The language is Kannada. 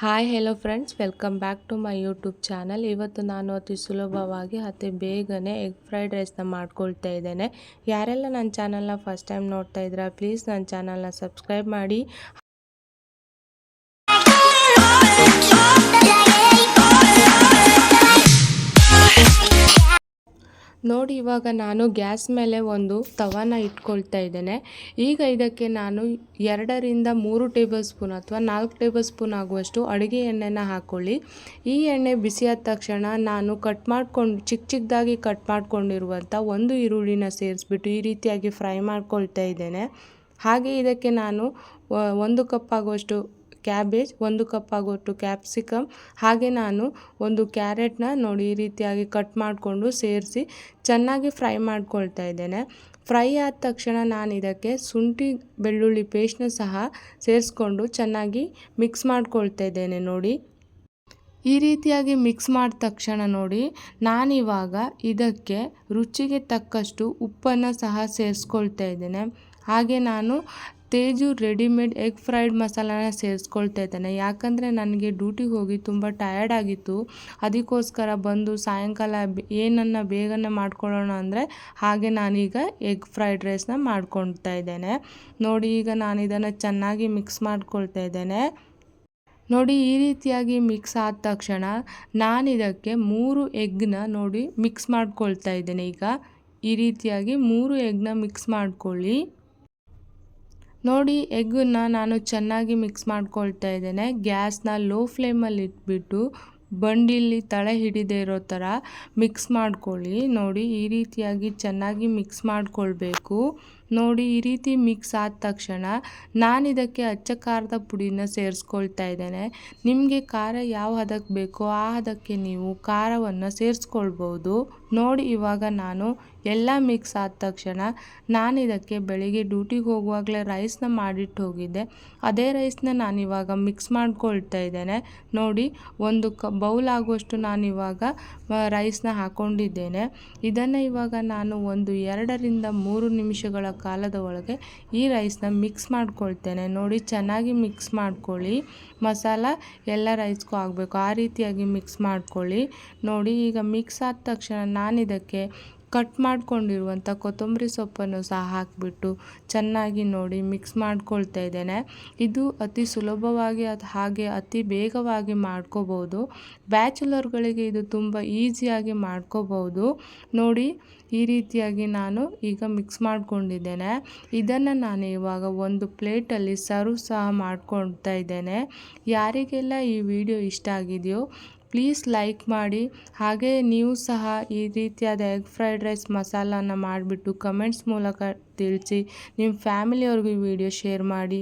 Hi hello friends welcome back to my YouTube channel ಇವತ್ತು ನಾನು ಅತಿ ಸುಲಭವಾಗಿ, ಅತಿ ಬೇಗನೆ ಎಗ್ ಫ್ರೈಡ್ ರೈಸ್ನ ಮಾಡ್ಕೊಳ್ತಾ ಇದ್ದೇನೆ. ಯಾರೆಲ್ಲ ನನ್ನ ಚಾನಲ್ನ ಫಸ್ಟ್ ಟೈಮ್ ನೋಡ್ತಾ ಇದ್ದೀರಾ ಪ್ಲೀಸ್ ನನ್ನ ಚಾನಲ್ನ ಸಬ್ಸ್ಕ್ರೈಬ್ ಮಾಡಿ. ನೋಡಿ, ಇವಾಗ ನಾನು ಗ್ಯಾಸ್ ಮೇಲೆ ಒಂದು ತವನ ಇಟ್ಕೊಳ್ತಾ ಇದ್ದೇನೆ. ಈಗ ಇದಕ್ಕೆ ನಾನು ಎರಡರಿಂದ ಮೂರು ಟೇಬಲ್ ಸ್ಪೂನ್ ಅಥವಾ ನಾಲ್ಕು ಟೇಬಲ್ ಸ್ಪೂನ್ ಆಗುವಷ್ಟು ಅಡುಗೆ ಎಣ್ಣೆನ ಹಾಕ್ಕೊಳ್ಳಿ ಈ ಎಣ್ಣೆ ಬಿಸಿಯಾದ ತಕ್ಷಣ ನಾನು ಕಟ್ ಮಾಡ್ಕೊಂಡು ಚಿಕ್ಕ ಚಿಕ್ಕದಾಗಿ ಕಟ್ ಮಾಡ್ಕೊಂಡಿರುವಂಥ ಒಂದು ಈರುಳ್ಳಿನ ಸೇರಿಸ್ಬಿಟ್ಟು ಈ ರೀತಿಯಾಗಿ ಫ್ರೈ ಮಾಡ್ಕೊಳ್ತಾ ಇದ್ದೇನೆ. ಹಾಗೆ ಇದಕ್ಕೆ ನಾನು ಒಂದು ಕಪ್ ಆಗುವಷ್ಟು ಕ್ಯಾಬೇಜ್, ಒಂದು ಕಪ್ ಆಗೋಟು ಕ್ಯಾಪ್ಸಿಕಮ್ ಹಾಗೆ ನಾನು ಒಂದು ಕ್ಯಾರೆಟ್ನ ನೋಡಿ ಈ ರೀತಿಯಾಗಿ ಕಟ್ ಮಾಡಿಕೊಂಡು ಸೇರಿಸಿ ಚೆನ್ನಾಗಿ ಫ್ರೈ ಮಾಡ್ಕೊಳ್ತಾ ಇದ್ದೇನೆ. ಫ್ರೈ ಆದ ತಕ್ಷಣ ನಾನು ಇದಕ್ಕೆ ಶುಂಠಿ, ಬೆಳ್ಳುಳ್ಳಿ ಪೇಸ್ಟ್ನ ಸಹ ಸೇರಿಸ್ಕೊಂಡು ಚೆನ್ನಾಗಿ ಮಿಕ್ಸ್ ಮಾಡ್ಕೊಳ್ತಾ ಇದ್ದೇನೆ ನೋಡಿ. ಈ ರೀತಿಯಾಗಿ ಮಿಕ್ಸ್ ಮಾಡಿದ ತಕ್ಷಣ ನೋಡಿ, ನಾನಿವಾಗ ಇದಕ್ಕೆ ರುಚಿಗೆ ತಕ್ಕಷ್ಟು ಉಪ್ಪನ್ನು ಸಹ ಸೇರಿಸ್ಕೊಳ್ತಾ ಇದ್ದೇನೆ. ಹಾಗೆ ನಾನು ತೇಜು ರೆಡಿಮೇಡ್ ಎಗ್ ಫ್ರೈಡ್ ಮಸಾಲಾನ ಸೇರಿಸ್ಕೊಳ್ತಾ ಇದ್ದೇನೆ. ಯಾಕಂದರೆ ನನಗೆ ಡ್ಯೂಟಿಗೆ ಹೋಗಿ ತುಂಬ ಟಯರ್ಡ್ ಆಗಿತ್ತು. ಅದಕ್ಕೋಸ್ಕರ ಬಂದು ಸಾಯಂಕಾಲ ಏನನ್ನು ಬೇಗನೆ ಮಾಡ್ಕೊಳ್ಳೋಣ ಅಂದರೆ ಹಾಗೆ ನಾನೀಗ ಎಗ್ ಫ್ರೈಡ್ ರೈಸ್ನ ಮಾಡ್ಕೊಳ್ತಾ ಇದ್ದೇನೆ. ನೋಡಿ, ಈಗ ನಾನು ಇದನ್ನು ಚೆನ್ನಾಗಿ ಮಿಕ್ಸ್ ಮಾಡ್ಕೊಳ್ತಾ ಇದ್ದೇನೆ. ನೋಡಿ, ಈ ರೀತಿಯಾಗಿ ಮಿಕ್ಸ್ ಆದ ತಕ್ಷಣ ನಾನು ಇದಕ್ಕೆ ಮೂರು ಎಗ್ನ ನೋಡಿ ಮಿಕ್ಸ್ ಮಾಡ್ಕೊಳ್ತಾ ಇದ್ದೇನೆ. ಈಗ ಈ ರೀತಿಯಾಗಿ ಮೂರು ಎಗ್ನ ಮಿಕ್ಸ್ ಮಾಡ್ಕೊಳ್ಳಿ. ನೋಡಿ, ಎಗ್ಗನ್ನು ನಾನು ಚೆನ್ನಾಗಿ ಮಿಕ್ಸ್ ಮಾಡ್ಕೊಳ್ತಾ ಇದ್ದೇನೆ. ಗ್ಯಾಸ್ನ ಲೋ ಫ್ಲೇಮಲ್ಲಿ ಇಟ್ಬಿಟ್ಟು ಬಂಡಿಲಿ ತಳೆ ಹಿಡಿದೇ ಇರೋ ಥರ ಮಿಕ್ಸ್ ಮಾಡ್ಕೊಳ್ಳಿ. ನೋಡಿ, ಈ ರೀತಿಯಾಗಿ ಚೆನ್ನಾಗಿ ಮಿಕ್ಸ್ ಮಾಡ್ಕೊಳ್ಬೇಕು. ನೋಡಿ ಈ ರೀತಿ ಮಿಕ್ಸ್ ಆದ ತಕ್ಷಣ ನಾನು ಇದಕ್ಕೆ ಅಚ್ಚ ಖಾರದ ಪುಡಿನ ಸೇರಿಸ್ಕೊಳ್ತಾ ಇದ್ದೇನೆ. ನಿಮಗೆ ಖಾರ ಯಾವ ಹದಕ್ಕೆ ಬೇಕೋ ಆ ಹದಕ್ಕೆ ನೀವು ಖಾರವನ್ನು ಸೇರಿಸ್ಕೊಳ್ಬೋದು. ನೋಡಿ ಇವಾಗ ನಾನು ಎಲ್ಲ ಮಿಕ್ಸ್ ಆದ ತಕ್ಷಣ ನಾನು ಇದಕ್ಕೆ ಬೆಳಿಗ್ಗೆ ಡ್ಯೂಟಿಗೆ ಹೋಗುವಾಗಲೇ ರೈಸ್ನ ಮಾಡಿಟ್ಟು ಹೋಗಿದ್ದೆ. ಅದೇ ರೈಸ್ನ ನಾನಿವಾಗ ಮಿಕ್ಸ್ ಮಾಡ್ಕೊಳ್ತಾ ಇದ್ದೇನೆ. ನೋಡಿ ಒಂದು ಕ ಬೌಲ್ ಆಗುವಷ್ಟು ನಾನಿವಾಗ ರೈಸ್ನ ಹಾಕ್ಕೊಂಡಿದ್ದೇನೆ ಇದನ್ನು ಇವಾಗ ನಾನು ಒಂದು ಎರಡರಿಂದ ಮೂರು ನಿಮಿಷಗಳ ಕಾಲದ ಒಳಗೆ ಈ ರೈಸ್ನ ಮಿಕ್ಸ್ ಮಾಡ್ಕೊಳ್ತೇನೆ. ನೋಡಿ, ಚೆನ್ನಾಗಿ ಮಿಕ್ಸ್ ಮಾಡ್ಕೊಳ್ಳಿ. ಮಸಾಲ ಎಲ್ಲ ರೈಸ್ಗೂ ಆಗಬೇಕು. ಆ ರೀತಿಯಾಗಿ ಮಿಕ್ಸ್ ಮಾಡ್ಕೊಳ್ಳಿ. ನೋಡಿ, ಈಗ ಮಿಕ್ಸ್ ಆದ ತಕ್ಷಣ ನಾನು ಇದಕ್ಕೆ ಕಟ್ ಮಾಡಿಕೊಂಡಿರುವಂಥ ಕೊತ್ತಂಬರಿ ಸೊಪ್ಪನ್ನು ಸಹ ಹಾಕಿಬಿಟ್ಟು ಚೆನ್ನಾಗಿ ನೋಡಿ ಮಿಕ್ಸ್ ಮಾಡ್ಕೊಳ್ತಾ ಇದ್ದೇನೆ. ಇದು ಅತಿ ಸುಲಭವಾಗಿ ಅದು ಹಾಗೆ ಅತಿ ಬೇಗವಾಗಿ ಮಾಡ್ಕೋಬೋದು. ಬ್ಯಾಚುಲರ್ಗಳಿಗೆ ಇದು ತುಂಬ ಈಸಿಯಾಗಿ ಮಾಡ್ಕೋಬೋದು. ನೋಡಿ, ಈ ರೀತಿಯಾಗಿ ನಾನು ಈಗ ಮಿಕ್ಸ್ ಮಾಡ್ಕೊಂಡಿದ್ದೇನೆ. ಇದನ್ನು ನಾನು ಇವಾಗ ಒಂದು ಪ್ಲೇಟಲ್ಲಿ ಸರ್ವ್ ಸಹ ಮಾಡ್ಕೊಳ್ತಾ ಇದ್ದೇನೆ. ಯಾರಿಗೆಲ್ಲ ಈ ವಿಡಿಯೋ ಇಷ್ಟ ಆಗಿದೆಯೋ ಪ್ಲೀಸ್ ಲೈಕ್ ಮಾಡಿ. ಹಾಗೆ ನೀವು ಸಹ ಈ ರೀತಿಯಾದ ಎಗ್ ಫ್ರೈಡ್ ರೈಸ್ ಮಸಾಲಾನ ಮಾಡಿಬಿಟ್ಟು ಕಮೆಂಟ್ಸ್ ಮೂಲಕ ತಿಳಿಸಿ. ನಿಮ್ಮ ಫ್ಯಾಮಿಲಿಯವ್ರಿಗೂ ಈ ವಿಡಿಯೋ ಶೇರ್ ಮಾಡಿ.